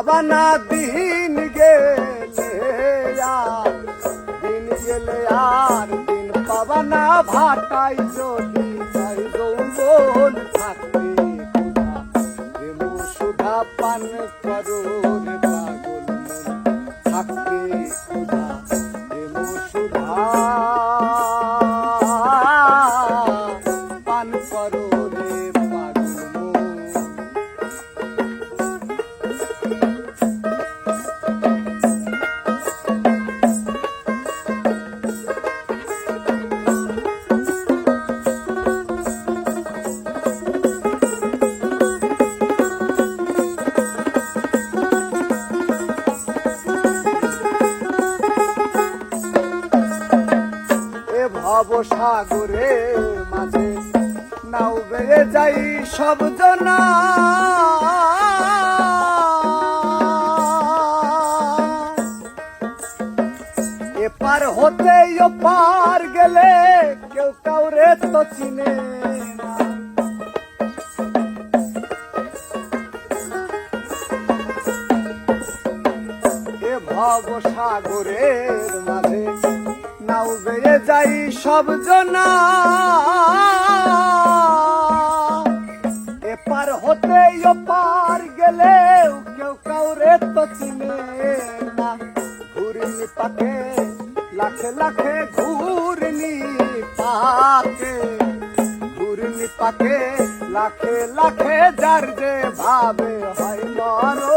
পাবা না দিন গেলে আর, দিন গেলে আর দিন পাবা না ভাটাই যদি তাই যৌবন থাকবে প্রেম সুধা পান করো রে পাগল মন থাকতে এ সাগরে মাঝে। নাও বেয়ে যাই সব জনা। এপার হতে পার গেলে কেউ কাউরে তো চিনে সাগরের মাঝে বেয়ে যাই সব জনা। এপার হতে পার গেলেও কেউ কাউরে তো চিনে না। ঘুরনি পাকে, লাখে লাখে ঘুরনি পাকে। ঘুরনি পাকে, লাখে লাখে যার যে ভাবে হয় মরণ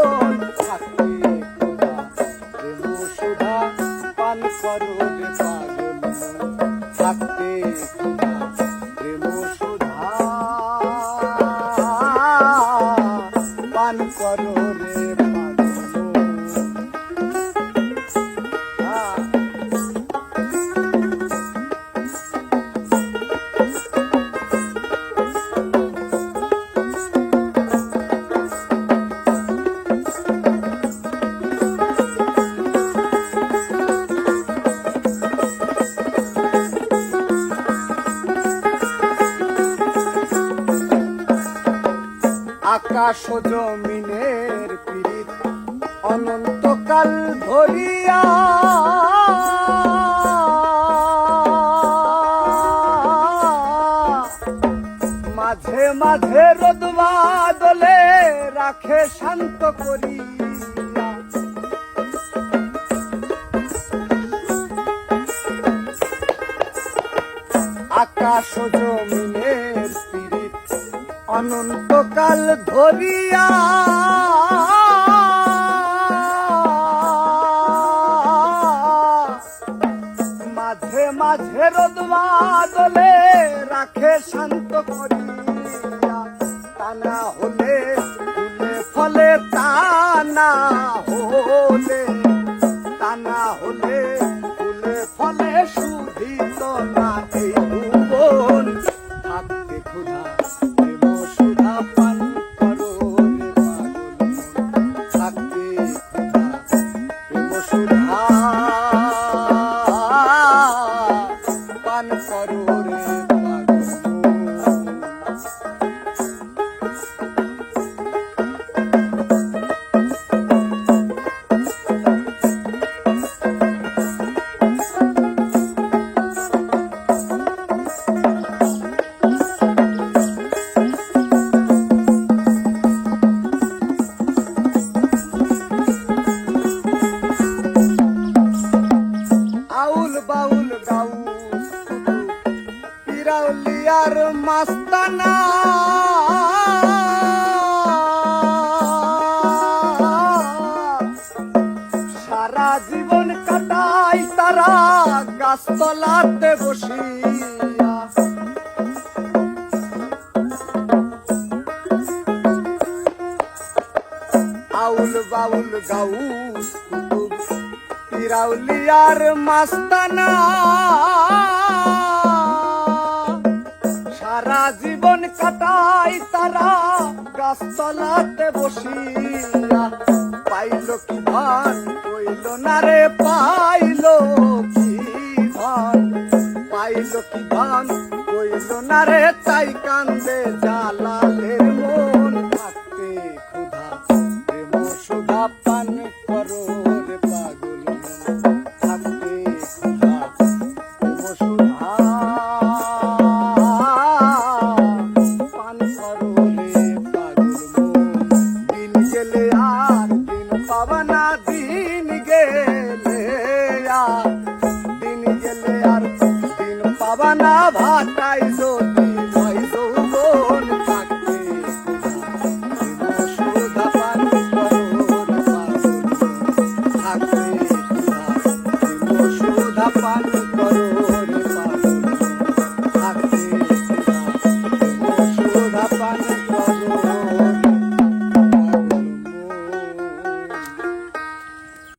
জমিনের পীড়িত অনন্তকাল ধরিয়া মাঝে মাঝে রোদ বাদলে রাখে শান্ত করি আকাশ পীড়িত অনন্তকাল ধরিয়া মাঝে মাঝে রোদ বাদলে রাখে শান্ত করিয়া না হলে ফুলে পিরাউলিয়ার মাস্তানা। সারা জীবন কাটাই তারা গাছতলাতে বসিয়া। আউল বাউল গাউস কুতুব মাস্তানা। সারা জীবন কাটাই তারা। গাছতলাতে বসিয়া পাইল কি ভান, কইল, না রে, পাইল কি ভান? পাইল কি ভান, কইল, না রে, তাই কান্দে জালালের আর দিন পাবা